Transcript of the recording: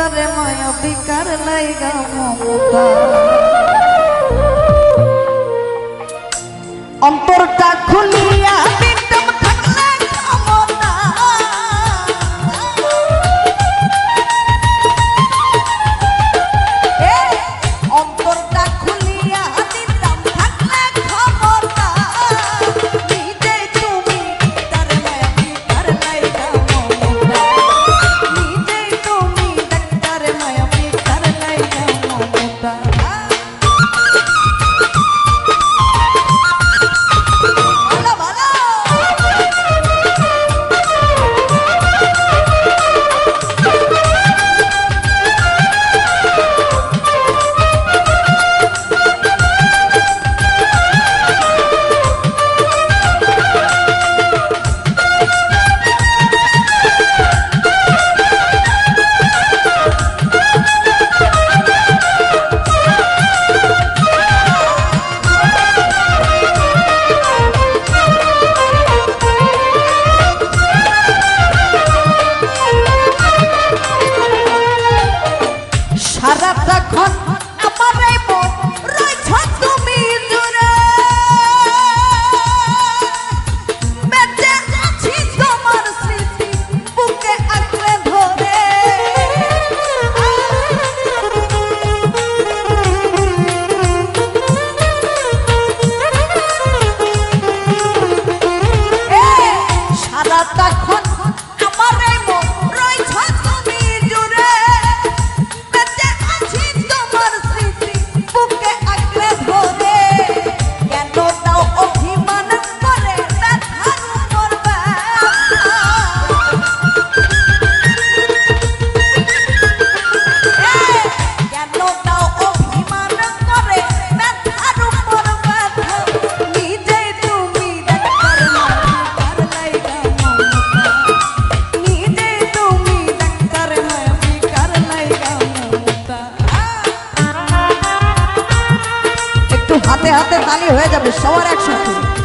করে মায়া বিকার লাইগা মমতা। অন্তরটা খুল khóc. হাতে হাতে তালি হয়ে যাবে সবার একসাথে।